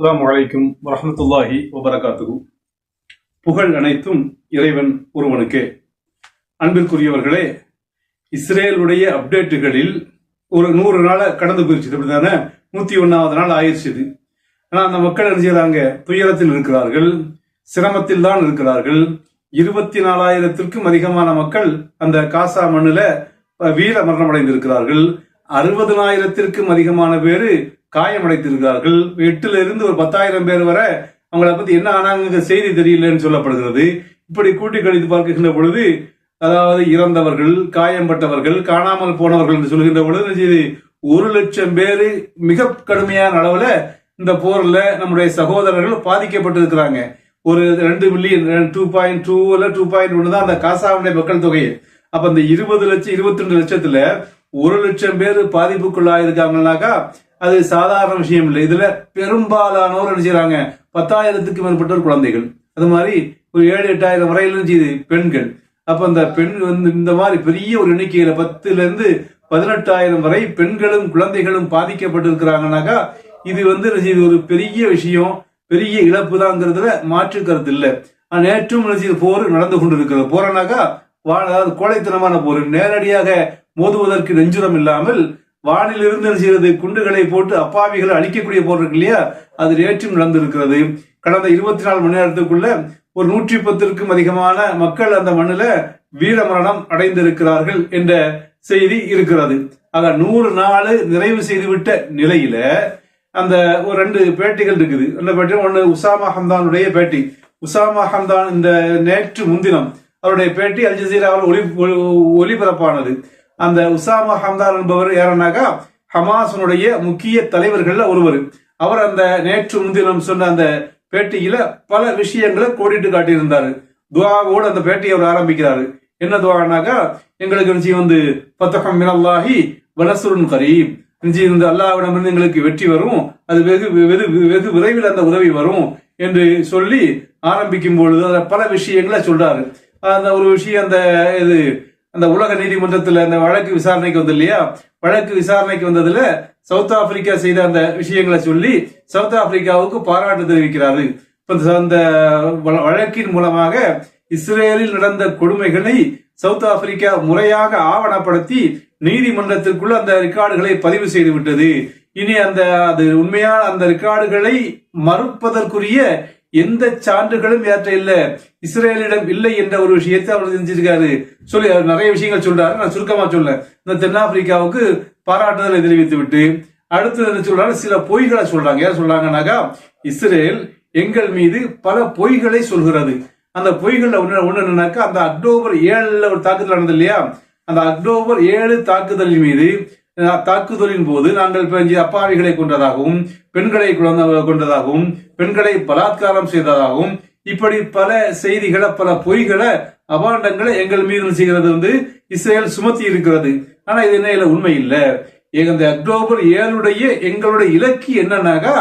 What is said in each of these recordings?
அலாம் வலைக்கும் வரமத்துல்லாஹி வபரகாத்துகு புகழ் அனைத்தும் இறைவன் ஒருவனுக்கே. அன்பிற்குரியவர்களே இஸ்ரேலுடைய அப்டேட்டுகளில் ஒரு நூறு நாளை கடந்து போயிடுச்சு அப்படிதானே நூத்தி ஒன்னாவது நாள் ஆயிடுச்சு ஆனால் அந்த மக்கள் என்ன செய்யறாங்க? துயரத்தில் இருக்கிறார்கள் சிரமத்தில் தான் இருக்கிறார்கள். இருபத்தி நாலாயிரத்திற்கும் அதிகமான மக்கள் அந்த காசா மண்ணுல வீர மரணம் அடைந்திருக்கிறார்கள் அறுபதனாயிரத்திற்கும் அதிகமான பேரு காயமடைத்திருக்கிறார்கள். எட்டுல இருந்து ஒரு பத்தாயிரம் பேர் வரை அவங்கள பத்தி என்ன ஆனாங்க செய்தி தெரியலன்னு சொல்லப்படுகிறது. இப்படி கூட்டி கழித்து பார்க்கின்ற பொழுது அதாவது இறந்தவர்கள் காயம்பட்டவர்கள் காணாமல் போனவர்கள் என்று சொல்கின்ற பொழுது செய்தி ஒரு லட்சம் பேர் மிக கடுமையான அளவுல இந்த போர்ல நம்முடைய சகோதரர்கள் பாதிக்கப்பட்டிருக்கிறாங்க. ஒரு ரெண்டு மில்லியன் டூ பாயிண்ட் டூ இல்ல டூ பாயிண்ட் ஒன்று தான் அந்த காசாவுடைய மக்கள் தொகை அப்ப இந்த இருபது லட்சம் இருபத்தி ரெண்டு லட்சத்துல ஒரு லட்சம் பேர் பாதிப்புக்குள்ளாயிருக்காங்கனாக்கா அது சாதாரண விஷயம் இல்லை. இதுல பெரும்பாலானோர் என்ன செய்றாங்க? பத்தாயிரத்துக்கு மேற்பட்டோர் குழந்தைகள். அது மாதிரி ஒரு ஏழு எட்டாயிரம் வரையிலும் செய்து? பெண்கள். அப்ப அந்த பெண் வந்து இந்த மாதிரி பெரிய ஒரு எண்ணிக்கையில பத்துல இருந்து பதினெட்டாயிரம் வரை பெண்களும் குழந்தைகளும் பாதிக்கப்பட்டிருக்கிறாங்கனாக்கா இது வந்து என்ன ஒரு பெரிய விஷயம். பெரிய இழப்பு தாங்கிறதுல மாற்று கருத்து இல்லை நேற்றும் போர் நடந்து கொண்டிருக்கிறது. போறனாக்கா அதாவது கோழைத்தனமான போர். நேரடியாக மோதுவதற்கு நெஞ்சுரம் இல்லாமல் வானில் இருந்து செய்யறது குண்டுகளை போட்டு அப்பாவிகளை அழிக்கக்கூடிய போர் இருக்கு இல்லையா? அது நேற்றும் நடந்திருக்கிறது. கடந்த இருபத்தி நாலு மணி நேரத்துக்குள்ள ஒரு நூற்றி பத்திற்கும் அதிகமான மக்கள் அந்த மண்ணில் வீரமரணம் அடைந்திருக்கிறார்கள் என்ற செய்தி இருக்கிறது. ஆக நூறு நாள் நிறைவு செய்துவிட்ட நிலையில அந்த ஒரு ரெண்டு பேட்டிகள் இருக்குது. அந்த பேட்டி ஒன்று உசாமா ஹம்தானுடைய பேட்டி. உசாமா ஹம்தான் இந்த நேற்று முன்தினம் அவருடைய பேட்டி அல் ஜசீராவில் ஒளி ஒளி- ஒளிபரப்பானது அந்த உசாமா ஹம்தார் என்பவர் யாருன்னாக்கா ஹமாசனுடைய முக்கிய தலைவர்கள்ல ஒருவர். அவர் அந்த நேற்று முன்தினம் சொன்ன அந்த பேட்டியில பல விஷயங்களை கோடிட்டு காட்டியிருந்தாரு. துவாவோடு அந்த பேட்டியை அவர் ஆரம்பிக்கிறாரு. என்ன துவானாக்கா எங்களுக்கு நிஜி வந்து பத்தகம் மினல்லாஹி வனசுருன் கரீம். நிச்சயம் இந்த அல்லாவிடமிருந்து எங்களுக்கு வெற்றி வரும். அது வெகு வெகு வெகு விரைவில் அந்த உதவி வரும் என்று சொல்லி ஆரம்பிக்கும் பொழுது பல விஷயங்களை சொல்றாரு. அந்த ஒரு விஷயம் அந்த இது அந்த உலக நீதிமன்றத்துல அந்த வழக்கு விசாரணைக்கு வந்து இல்லையா வழக்கு விசாரணைக்கு வந்ததுல சவுத் ஆப்பிரிக்கா செய்த அந்த விஷயங்களை சொல்லி சவுத் ஆப்பிரிக்காவுக்கு பாராட்டு தெரிவிக்கிறாரு. அந்த வழக்கின் மூலமாக இஸ்ரேலில் நடந்த கொடுமைகளை சவுத் ஆப்பிரிக்கா முறையாக ஆவணப்படுத்தி நீதிமன்றத்திற்குள் அந்த ரெக்கார்டுகளை பதிவு செய்து விட்டது. இனி அந்த அது உண்மையான அந்த ரெக்கார்டுகளை மறுப்பதற்குரிய எந்த சான்றுகளும் ஏற்ற இல்லை இஸ்ரேலிடம் இல்லை என்ற ஒரு விஷயத்தை அவர் செஞ்சிருக்காரு. சொல்லி அவர் நிறைய விஷயங்கள் சொல்றாரு. நான் சுருக்கமா சொல்ல. இந்த தென்னாப்பிரிக்காவுக்கு பாராட்டுதலை தெரிவித்து விட்டு அடுத்தது என்ன சொல்றாரு? சில பொய்களை சொல்றாங்க. யார் சொல்றாங்கன்னாக்கா இஸ்ரேல் எங்கள் மீது பல பொய்களை சொல்கிறது. அந்த பொய்கள் ஒண்ணு ஒன்று என்னன்னாக்கா அந்த அக்டோபர் ஏழுல ஒரு தாக்குதல் நடந்தது இல்லையா? அந்த அக்டோபர் ஏழு தாக்குதலின் மீது தாக்குதலின் போது நாங்கள் அப்பாவிகளை கொன்றதாகவும் பெண்களை குழந்த- கொண்டதாகவும் பெண்களை பலாத்காரம் செய்ததாகவும் இப்படி பல செய்திகளை பல பொய்களை அபாண்டங்களை எங்கள் மீது செய்கிறது வந்து இஸ்ரேல் சுமத்தி இருக்கிறது. ஆனா இது என்ன உண்மை இல்லை. இந்த அக்டோபர் ஏழுடைய எங்களுடைய இலக்கு என்னன்னாக்கா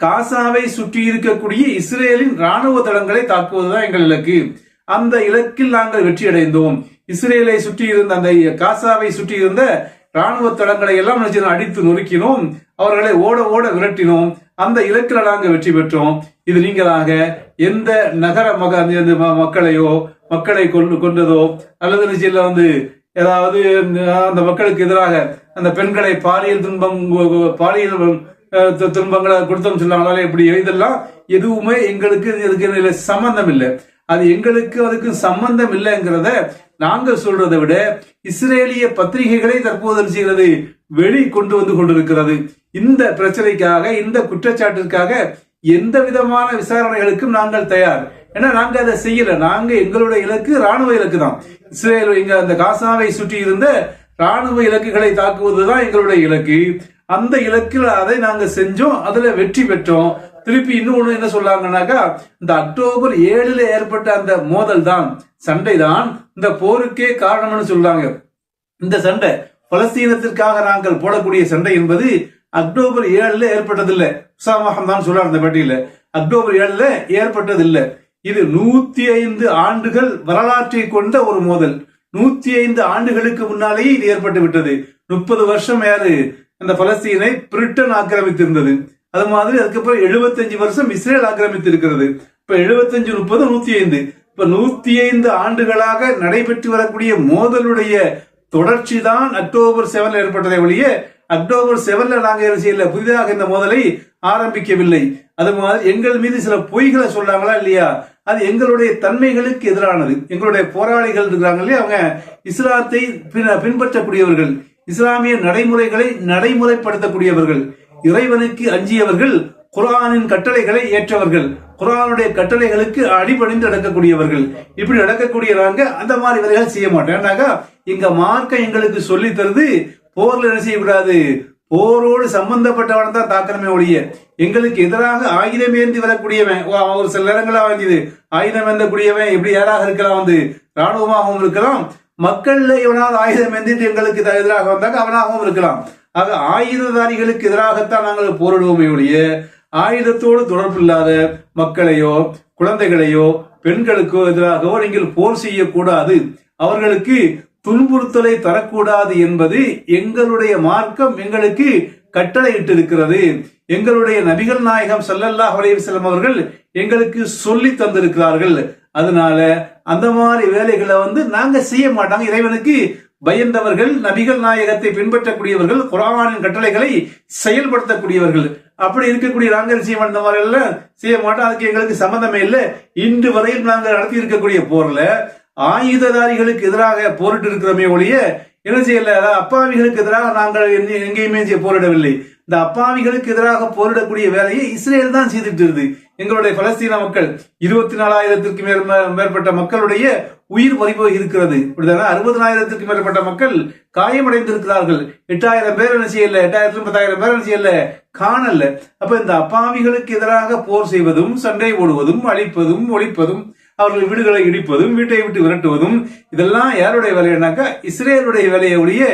காசாவை சுற்றி இருக்கக்கூடிய இஸ்ரேலின் ராணுவ தளங்களை தாக்குவதுதான் எங்கள் இலக்கு. அந்த இலக்கில் நாங்கள் வெற்றி அடைந்தோம் இஸ்ரேலை சுற்றி இருந்த அந்த காசாவை சுற்றி இருந்த ராணுவ தளங்களை எல்லாம் நினைச்சு அடித்து நொறுக்கினோம். அவர்களை ஓட ஓட விரட்டினோம். அந்த இலக்கில் நாங்கள் வெற்றி பெற்றோம். இது நீங்களாக எந்த நகர மக ம- மக்களையோ மக்களை கொண்டு கொண்டதோ அல்லது நிச்சயம் வந்து ஏதாவது அந்த மக்களுக்கு எதிராக அந்த பெண்களை பாலியல் துன்பம் பாலியல் துன்பங்களை கொடுத்தோம் சொன்னாங்களே இப்படி இதெல்லாம் எதுவுமே எங்களுக்கு இதுக்கு சம்பந்தம் இல்லை. அது எங்களுக்கு அதுக்கு சம்பந்தம் இல்லைங்கிறத நாங்கள் சொல்றதை விட இஸ்ரேலிய பத்திரிகைகளை தற்போது செய்கிறது? வெளி கொண்டு வந்து கொண்டிருக்கிறது. இந்த பிரச்சனைக்காக இந்த குற்றச்சாட்டிற்காக எந்த விதமான விசாரணைகளுக்கும் நாங்கள் தயார். ஏன்னா நாங்க அதை செய்யல. நாங்க எங்களுடைய இலக்கு ராணுவ இலக்கு தான். இஸ்ரேல் இங்க அந்த காசாவை சுற்றி இருந்த ராணுவ இலக்குகளை தாக்குவதுதான் எங்களுடைய இலக்கு. அந்த இலக்கில் அதை நாங்க செஞ்சோம். அதுல வெற்றி பெற்றோம். திருப்பி இன்னொன்னு என்ன சொல்லாங்கன்னாக்கா இந்த அக்டோபர் ஏழுல ஏற்பட்ட அந்த மோதல் தான் சண்டை தான் இந்த போருக்கே காரணம்னு சொல்றாங்க. இந்த சண்டை பலஸ்தீனத்திற்காக நாங்கள் போடக்கூடிய சண்டை என்பது அக்டோபர் ஏழுல ஏற்பட்டதில்லை. உசாமகம் தான் சொல்றார் அந்த பேட்டியில. அக்டோபர் ஏழுல ஏற்பட்டதில்லை. இது நூத்தி ஐந்து ஆண்டுகள் வரலாற்றை கொண்ட ஒரு மோதல். நூத்தி ஐந்து ஆண்டுகளுக்கு முன்னாலேயே இது ஏற்பட்டு விட்டது. முப்பது வருஷம் யாரு அந்த பலஸ்தீனை பிரிட்டன் ஆக்கிரமித்திருந்தது. அது மாதிரி அதுக்கப்புறம் 75 வருஷம் இஸ்ரேல் ஆக்கிரமித்து இருக்கிறது இப்ப 75 முப்பது நூத்தி ஐந்து இப்ப நூத்தி ஐந்து ஆண்டுகளாக நடைபெற்று வரக்கூடிய மோதலுடைய தொடர்ச்சி தான் அக்டோபர் செவன்ல ஏற்பட்டதை ஒழிய அக்டோபர் செவன்ல நாங்கள் செய்யல புதிதாக இந்த மோதலை ஆரம்பிக்கவில்லை. அது மாதிரி எங்கள் மீது சில பொய்களை சொல்றாங்களா இல்லையா? அது எங்களுடைய தன்மைகளுக்கு எதிரானது. எங்களுடைய போராளிகள் இருக்கிறாங்க இல்லையா அவங்க? இஸ்லாத்தை பின்- பின்பற்றக்கூடியவர்கள். இஸ்லாமிய நடைமுறைகளை நடைமுறைப்படுத்தக்கூடியவர்கள். இறைவனுக்கு அஞ்சியவர்கள் குரானின் கட்டளைகளை ஏற்றவர்கள் குரானுடைய கட்டளைகளுக்கு அடிபணிந்து நடக்கக்கூடியவர்கள். இப்படி நடக்கக்கூடியவங்க அந்த மாதிரி வேலைகள் செய்ய மாட்டோம் ஏன்னாக்கா எங்க மார்க்கம் எங்களுக்கு சொல்லி தருது போர்ல என்ன செய்யக்கூடாது போரோடு சம்பந்தப்பட்டவன் தான் தாக்கணுமே ஒழிய எங்களுக்கு எதிராக ஆயுதம் ஏந்தி வரக்கூடியவன் ஓ, அவன் ஒரு சில நேரங்களா வாங்கியது ஆயுதம் ஏந்தக்கூடியவன் இப்படி யாராக இருக்கலாம் வந்து ராணுவமாகவும் இருக்கலாம் மக்கள்ல எவனாவது ஆயுதம் ஏந்திட்டு எங்களுக்கு எதிராக- எதிராக வந்தாங்க அவனாகவும் இருக்கலாம். ஆக ஆயுததாரிகளுக்கு எதிராகத்தான் நாங்கள் போரிடுவோமே ஒழிய ஆயுதத்தோடு தொடர்பு இல்லாத மக்களையோ குழந்தைகளையோ பெண்களுக்கோ எதிராகவோ நீங்கள் போர் செய்யக்கூடாது. அவர்களுக்கு துன்புறுத்தலை தரக்கூடாது என்பது எங்களுடைய மார்க்கம் எங்களுக்கு கட்டளையிட்டு இருக்கிறது எங்களுடைய நபிகள் நாயகம் ஸல்லல்லாஹு அலைஹி அவர்கள் எங்களுக்கு சொல்லி தந்திருக்கிறார்கள். அதனால அந்த மாதிரி வேலைகளை வந்து நாங்க செய்ய மாட்டாங்க. இறைவனுக்கு பயந்தவர்கள் நபிகள் நாயகத்தை பின்பற்றக்கூடியவர்கள் குரானின் கட்டளைகளை செயல்படுத்தக்கூடியவர்கள். அப்படி இருக்கக்கூடிய நாங்கள் என்ன செய்ய இந்த மாதிரி எல்லாம் செய்ய மாட்டோம். அதுக்கு எங்களுக்கு சம்பந்தமே இல்லை. இன்று வரையில் நாங்கள் நடத்தி இருக்கக்கூடிய போர்ல ஆயுததாரிகளுக்கு எதிராக போரிட்டு இருக்கிறோமே ஒழிய என்ன செய்யல? அப்பாவிகளுக்கு எதிராக நாங்கள் எங்கேயுமே செய்ய போரிடவில்லை. இந்த அப்பாவிகளுக்கு எதிராக போரிடக்கூடிய வேலையை இஸ்ரேல் தான் செய்துட்டு இருக்குது. எங்களுடைய பலஸ்தீன மக்கள் இருபத்தி நாலாயிரத்திற்கு மேற்பட்ட மக்களுடைய உயிர் பறிபோய் இருக்கிறது. இப்படிதானே? அறுபதனாயிரத்திற்கு மேற்பட்ட மக்கள் காயமடைந்திருக்கிறார்கள். எட்டாயிரம் பேர் என்ன செய்யல? எட்டாயிரத்தி பத்தாயிரம் பேர் என்ன செய்யல? காணல. அப்ப இந்த அப்பாவிகளுக்கு எதிராக போர் செய்வதும் சண்டை ஓடுவதும் அழிப்பதும் ஒழிப்பதும் அவர்கள் வீடுகளை இடிப்பதும் வீட்டை விட்டு விரட்டுவதும் இதெல்லாம் யாருடைய வேலைனாக்கா இஸ்ரேலுடைய வேலையை ஒழிய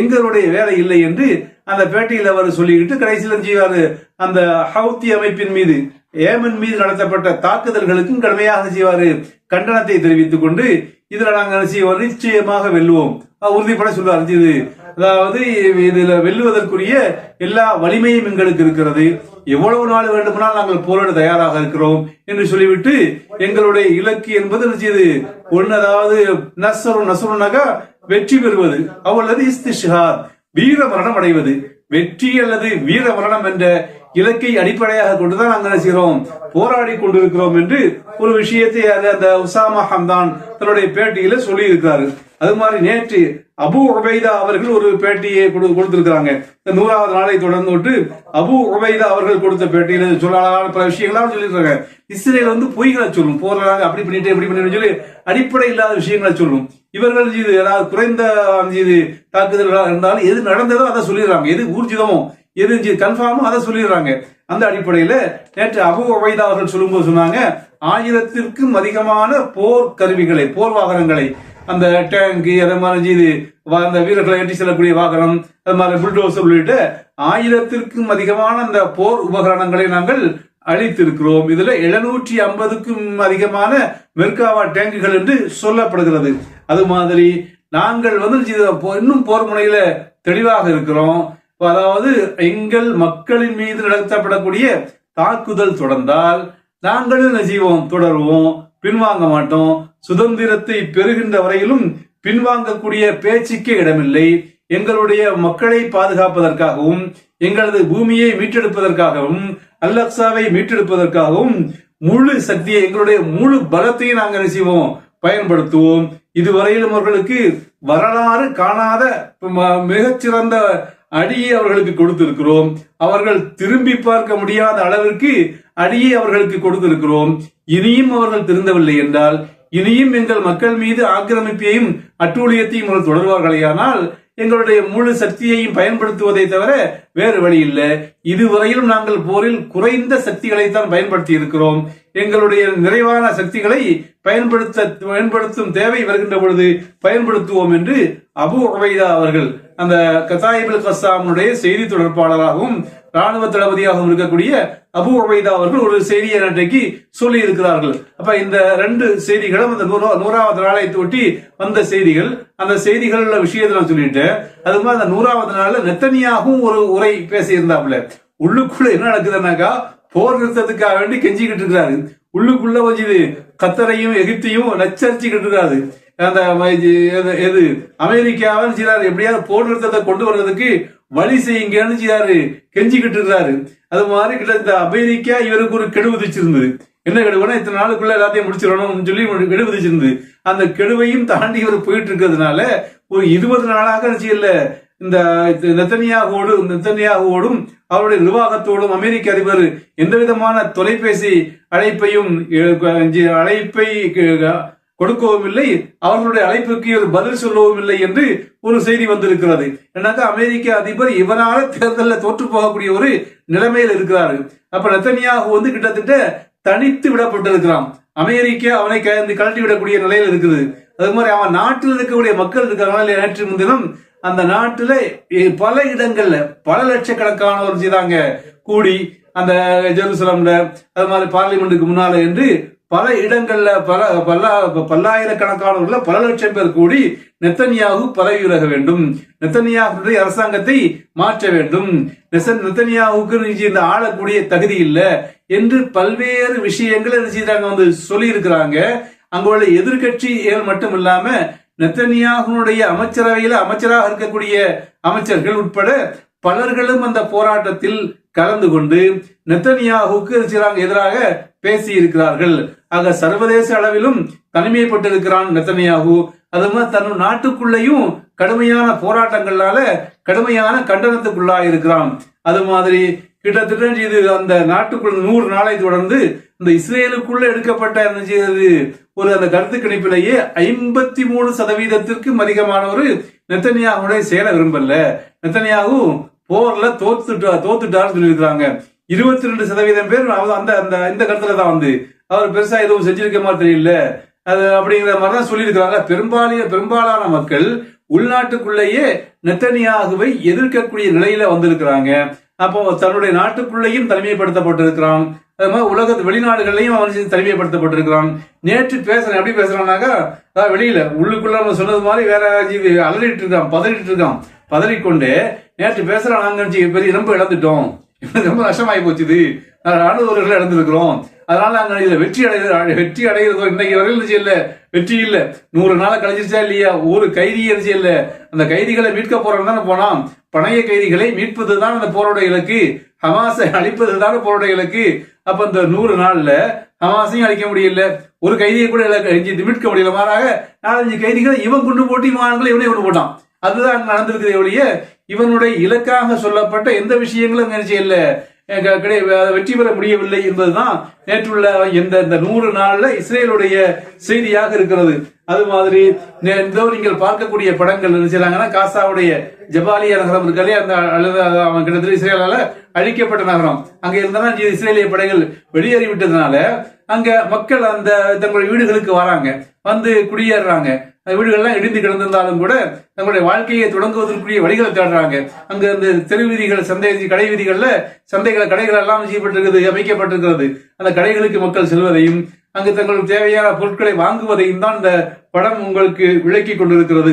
எங்களுடைய வேலை இல்லை என்று அந்த பேட்டியில் அவர் சொல்லிக்கிட்டு கடைசியில் செய்வார் செய்வாரு. அந்த ஹவுத்தி அமைப்பின் மீது. ஏமன் மீது நடத்தப்பட்ட தாக்குதல்களுக்கும் கடுமையாக செய்வாரு. கண்டனத்தை தெரிவித்துக் கொண்டு இதுல நாங்கள் செய்வோம்? நிச்சயமாக வெல்லுவோம். உறுதிப்பட சொல்லுவார் இது அதாவது இதுல வெல்லுவதற்குரிய எல்லா வலிமையும் எங்களுக்கு இருக்கிறது. எவ்வளவு நாள் வேண்டுமானால் நாங்கள் போராட தயாராக இருக்கிறோம் என்று சொல்லிவிட்டு எங்களுடைய இலக்கு என்பது என்ன ஒன்னு அதாவது நசரு நசருனாக வெற்றி பெறுவது. அவ்வளவு இஸ்திஷார் வீர மரணம் அடைவது. வெற்றி அல்லது வீர மரணம் என்ற இலக்கை அடிப்படையாக கொண்டுதான் நாங்கள் செய்கிறோம்? போராடி கொண்டிருக்கிறோம் என்று ஒரு விஷயத்தை அது அந்த உசாமா ஹம்தான் தன்னுடைய பேட்டியில சொல்லி இருக்கிறாரு அது மாதிரி நேற்று அபு உபைதா அவர்கள் ஒரு பேட்டியை கொடு- கொடுத்திருக்கிறாங்க. இந்த நூறாவது நாளை தொடர்ந்து விட்டு அபு உபைதா அவர்கள் கொடுத்த பேட்டியில சொல்லலான பல விஷயங்களாம் சொல்லியிருக்காங்க இஸ்ரேல் வந்து பொய்களை சொல்லும். போறாங்க அப்படி பண்ணிட்டு இப்படி பண்ணிட்டு சொல்லி அடிப்படை இல்லாத விஷயங்களை சொல்லும். இவர்கள் இது ஏதாவது குறைந்த இது தாக்குதல்களாக இருந்தாலும் எது நடந்ததோ அதை சொல்லிடுறாங்க. எது ஊர்ஜிதமோ இருந்துச்சு கன்ஃபார்மாக அதை சொல்லிடுறாங்க. அந்த அடிப்படையில நேற்று அபு உபைதா அவர்கள் சொல்லும்போது சொன்னாங்க ஆயிரத்திற்கும் அதிகமான போர் கருவிகளை போர் வாகனங்களை அந்த டேங்கு அதே மாதிரி இது அந்த வீரர்களை ஏற்றி செல்லக்கூடிய வாகனம் அது மாதிரி புல்டோசர் உள்ளிட்ட ஆயிரத்திற்கும் அதிகமான அந்த போர் உபகரணங்களை நாங்கள் அளித்திருக்கிறோம். இதுல எழுநூற்றி ஐம்பதுக்கும் அதிகமான மெர்காவா டேங்குகள் என்று சொல்லப்படுகிறது. அது மாதிரி நாங்கள் வந்து இன்னும் போர் முனையில தெளிவாக இருக்கிறோம். அதாவது எங்கள் மக்களின் மீது நடத்தப்படக்கூடிய தாக்குதல் தொடர்ந்தால் நாங்களும் என்ன செய்வோம்? தொடருவோம். பின்வாங்க மாட்டோம். சுதந்திரத்தை பெறுகின்ற வரையிலும் பின்வாங்கக்கூடிய பேச்சுக்கே இடமில்லை. எங்களுடைய மக்களை பாதுகாப்பதற்காகவும் எங்களது பூமியை மீட்டெடுப்பதற்காகவும் அல்லக்சாவை மீட்டெடுப்பதற்காகவும் முழு சக்தியை எங்களுடைய முழு பலத்தையும் நாங்கள் என்ன செய்வோம்? பயன்படுத்துவோம். இதுவரையிலும் அவர்களுக்கு வரலாறு காணாத ம- மிகச்சிறந்த அடியை அவர்களுக்கு கொடுத்திருக்கிறோம். அவர்கள் திரும்பி பார்க்க முடியாத அளவிற்கு அடியை அவர்களுக்கு கொடுத்திருக்கிறோம். இனியும் அவர்கள் திருந்தவில்லை என்றால் இனியும் எங்கள் மக்கள் மீது ஆக்கிரமிப்பையும் அட்டூழியத்தையும் அவர்கள் தொடர்வார்களேயானால் எங்களுடைய முழு சக்தியையும் பயன்படுத்துவதை தவிர வேறு வழி இல்லை. இதுவரையிலும் நாங்கள் போரில் குறைந்த சக்திகளைத்தான் பயன்படுத்தி இருக்கிறோம் எங்களுடைய நிறைவான சக்திகளை பயன்படுத்த பயன்படுத்தும் தேவை வருகின்ற பொழுது பயன்படுத்துவோம் என்று அபு உபைதா அவர்கள் அந்த கசாயிபுல் கசாமுடைய செய்தி தொடர்பாளராகவும் ராணுவ தளபதியாகவும் இருக்கக்கூடிய அபு உபைதா அவர்கள் ஒரு செய்தியை அன்றைக்கு சொல்லி இருக்கிறார்கள் அப்ப இந்த ரெண்டு செய்திகளும் அந்த நூறா- நூறாவது நாளை ஒட்டி வந்த செய்திகள். அந்த செய்திகள் விஷயத்தை நான் சொல்லிட்டேன் அது மாதிரி அந்த நூறாவது நாள்ல நெத்தனியாகவும் ஒரு உரை பேசியிருந்தாப்புல. உள்ளுக்குள்ள என்ன நடக்குதுன்னாக்கா போர் நிறுத்தத்துக்காக வேண்டி கெஞ்சிக்கிட்டு இருக்கிறாரு. உள்ளுக்குள்ள வச்சு கத்தரையும் எகிப்தையும் நச்சரிச்சுக்கிட்டு இருக்காரு அந்த எது- எது சிலார் எப்படியாவது போர் நிறுத்தத்தை கொண்டு வர்றதுக்கு வழி செய்யுங்கன்னு சிலார் கெஞ்சிக்கிட்டு இருக்கிறாரு அது மாதிரி கிட்ட இந்த அமெரிக்கா இவருக்கு ஒரு கெடு விதிச்சிருந்தது. என்ன கெடுவுனா இத்தனை நாளுக்குள்ள எல்லாத்தையும் முடிச்சிடணும்னு சொல்லி கெடு விதிச்சிருந்தது. அந்த கெடுவையும் தாண்டி இவர் போயிட்டு இருக்கிறதுனால ஒரு இருபது நாளாக செய்யல. இந்த நெத்தனியாகோடு நெத்தனியாகோடும் அவருடைய நிர்வாகத்தோடும் அமெரிக்க அதிபர் எந்த விதமான தொலைபேசி அழைப்பையும் அழைப்பை கொடுக்கவும் இல்லை அவர்களுடைய அழைப்புக்கு ஒரு பதில் சொல்லவும் இல்லை என்று ஒரு செய்தி வந்திருக்கிறது. ஏன்னாக்கா அமெரிக்க அதிபர் இவரால தேர்தலில் தோற்று போகக்கூடிய ஒரு நிலைமையில் இருக்கிறாரு. அப்ப நெத்தனியாக வந்து கிட்டத்தட்ட தனித்து விடப்பட்டிருக்கிறான். அமெரிக்கா அவனை கலந்து கழட்டி விடக்கூடிய நிலையில் இருக்குது. அது மாதிரி அவன் நாட்டில் இருக்கக்கூடிய மக்கள் இருக்கிறனால நேற்று முன்தினம் அந்த நாட்டில் பல இடங்கள்ல பல லட்சக்கணக்கானவர் செய்தாங்க. கூடி அந்த ஜெருசலம்ல அது மாதிரி பார்லிமெண்ட்டுக்கு முன்னால என்று பல இடங்கள்ல பல பல்லா பல்லாயிரக்கணக்கானவர்கள பல லட்சம் பேர் கூடி நெத்தனியாகு பதவி விலக வேண்டும். நெத்தனியாகுடைய அரசாங்கத்தை மாற்ற வேண்டும். நெச- நெத்தனியாகுக்கு இந்த ஆளக்கூடிய தகுதி இல்லை என்று பல்வேறு விஷயங்களை என்ன வந்து சொல்லி இருக்கிறாங்க அங்குள்ள எதிர்கட்சிகள் மட்டும் இல்லாம நெத்தனியாகுனுடைய அமைச்சரவையில அமைச்சராக இருக்கக்கூடிய அமைச்சர்கள் உட்பட பலர்களும் அந்த போராட்டத்தில் கலந்து கொண்டு நெத்தனியாகுக்கு எதிராக பேசி இருக்கிறார்கள் ஆக சர்வதேச அளவிலும் தனிமைப்பட்டிருக்கிறான் நெத்தனியாகு. அது மாதிரி தன் நாட்டுக்குள்ளேயும் கடுமையான போராட்டங்களால கடுமையான கண்டனத்துக்குள்ளாக இருக்கிறான் அது மாதிரி கிட்டத்தட்ட இது அந்த நாட்டுக்குள்ள நூறு நாளை தொடர்ந்து இந்த இஸ்ரேலுக்குள்ள எடுக்கப்பட்ட என்ன செய்தது? ஒரு அந்த கருத்து கணிப்பிலேயே ஐம்பத்தி மூணு சதவீதத்திற்கும் அதிகமானவர் நெத்தனியாகுடைய சேர விரும்பல. நெத்தனியாகவும் போர்ல தோத்துட்டா தோத்துட்டாருன்னு சொல்லியிருக்கிறாங்க. இருபத்தி ரெண்டு சதவீதம் பேர் அந்த அந்த இந்த கருத்துல தான் வந்து. அவர் பெருசா எதுவும் செஞ்சிருக்க மாதிரி தெரியல. அது அப்படிங்கிற மாதிரி தான் சொல்லியிருக்கிறாங்க. பெரும்பாலிய பெரும்பாலான மக்கள் உள்நாட்டுக்குள்ளேயே நெத்தனியாகுவை எதிர்க்கக்கூடிய நிலையில வந்திருக்கிறாங்க. அப்போ தன்னுடைய நாட்டுக்குள்ளேயும் தனிமைப்படுத்தப்பட்டிருக்கிறான். அது மாதிரி உலகத்து வெளிநாடுகள்லையும் அவன் செய்து தனிமைப்படுத்தப்பட்டிருக்கிறான். நேற்று பேசுறேன். எப்படி பேசுறான்னாக்கா அதான் வெளியில உள்ளுக்குள்ள நம்ம சொன்னது மாதிரி வேற ஜீவி அலறிட்டு இருக்கான் பதறிட்டு இருக்கான். பதறிக்கொண்டு நேற்று பேசுறான். நாங்க பெரிய ரொம்ப இழந்துட்டோம். ரொம்ப நஷ்டமாயி போச்சுது. அனுபவர்கள் இழந்திருக்கிறோம் அதனால நாங்கள் இதுல வெற்றி அடைய வெற்றி அடைகிறதோ இன்னைக்கு வரையில் இருந்துச்சு இல்ல வெற்றி இல்ல. நூறு நாள் கழிஞ்சிருச்சா இல்லையா? ஒரு கைதி இருந்துச்சு இல்ல அந்த கைதிகளை மீட்க போறோம் தானே போனான். பணைய கைதிகளை மீட்பது தான் அந்த போரோட இலக்கு. ஹமாஸை அழிப்பதுதான் போரோட இலக்கு. அப்ப இந்த நூறு நாள்ல ஹமாஸையும் அழிக்க முடியல. ஒரு கைதியை கூட இலக்கு மீட்க முடியல. மாறாக நாலஞ்சு கைதிகளை இவன் கொண்டு போட்டி மாணவர்கள் இவனே கொண்டு போட்டான். அதுதான் அங்க நடந்திருக்குதே ஒழிய இவனுடைய இலக்காக சொல்லப்பட்ட எந்த விஷயங்களும் நினைச்சு இல்லை கிடை- வெற்றி பெற முடியவில்லை என்பதுதான் நேற்றுள்ள இந்த இந்த நூறு நாள்ல இஸ்ரேலுடைய செய்தியாக இருக்கிறது. அது மாதிரி இதோ நீங்கள் பார்க்கக்கூடிய படங்கள் என்ன காசாவுடைய ஜபாலியா நகரம் இருக்காலே அந்த அல்லது அவன் கிட்டத்தட்ட இஸ்ரேலால அழிக்கப்பட்ட நகரம். அங்க இருந்தாலும் இஸ்ரேலிய படைகள் வெளியேறி விட்டதுனால அங்க மக்கள் அந்த தங்களுடைய வீடுகளுக்கு வராங்க. வந்து குடியேறாங்க வீடுகள்லாம் இடிந்து கிடந்திருந்தாலும் கூட தங்களுடைய வாழ்க்கையை தொடங்குவதற்குரிய வழிகளை தேடுறாங்க. அங்க அந்த தெரு வீதிகள் சந்தை கடை வீதிகள்ல சந்தைகள் கடைகள் எல்லாம் செய்யப்பட்டிருக்கிறது அமைக்கப்பட்டிருக்கிறது. அந்த கடைகளுக்கு மக்கள் செல்வதையும் அங்கு தங்களுக்கு தேவையான பொருட்களை வாங்குவதையும் தான் இந்த படம் உங்களுக்கு விளக்கி கொண்டிருக்கிறது.